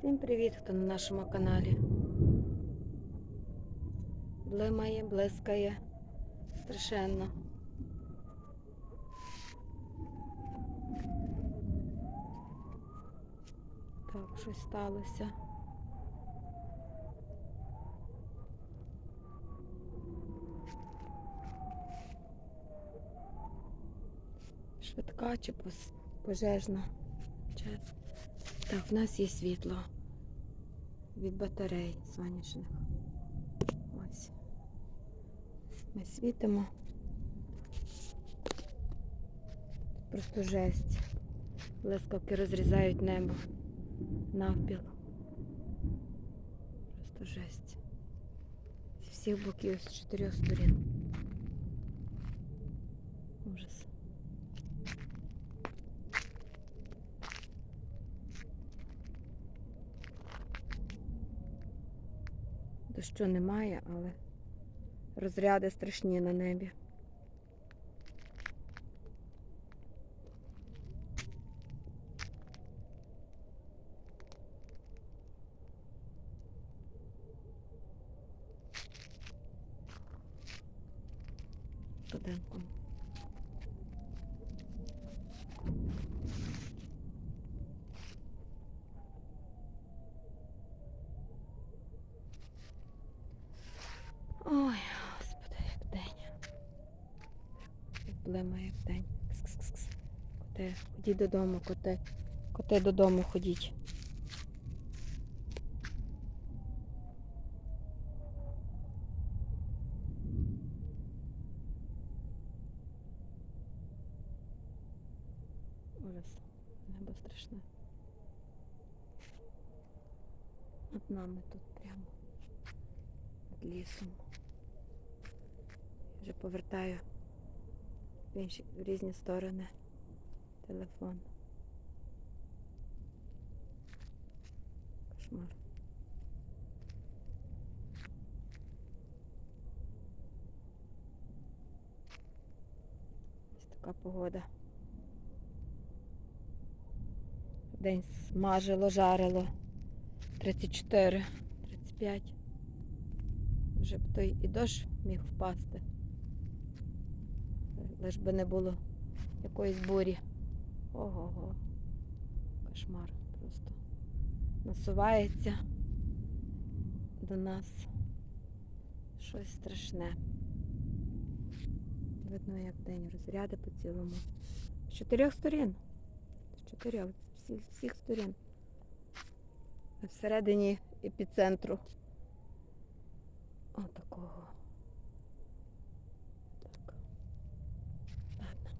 Всім привіт, хто на нашому каналі. Блимає, блискає страшенно. Так, щось сталося. Швидка чи пожежна? Так, в нас є світло від батарей сонячних. Ось. Ми світимо. Просто жесть. Блискавки розрізають небо навпіл. Просто жесть. З всіх боків, з чотирьох сторін. Ужас. Дощу немає, але розряди страшні на небі. Поденком. Ой, господи, як день. Блимає як день. Кс-кс-кс. Коте, ходіть додому, коте. Коте додому ходіть. Ужас. Небо страшне. Над нами тут прямо. Над лісом. Вже повертаю в різні сторони телефон. Кошмар. Ось така погода. День смажило, жарило. 34, 35. Вже б той і дощ міг впасти. Лиш би не було якоїсь бурі. Ого-го. Кошмар просто. Насувається до нас щось страшне. Видно, як день розряди по цілому. З чотирьох сторін. З чотирьох, з всіх, всіх сторін. Всередині епіцентру. Отакого. Так. Ладно.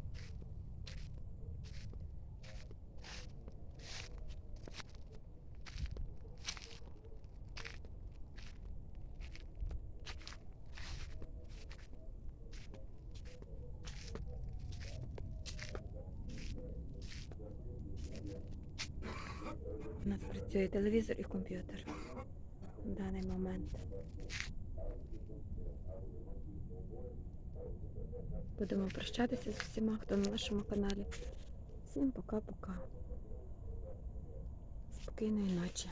У нас працює телевізор і комп'ютер в даний момент. Будемо прощатися з всіма, хто на нашому каналі. Всім пока-пока. Спокійної ночі.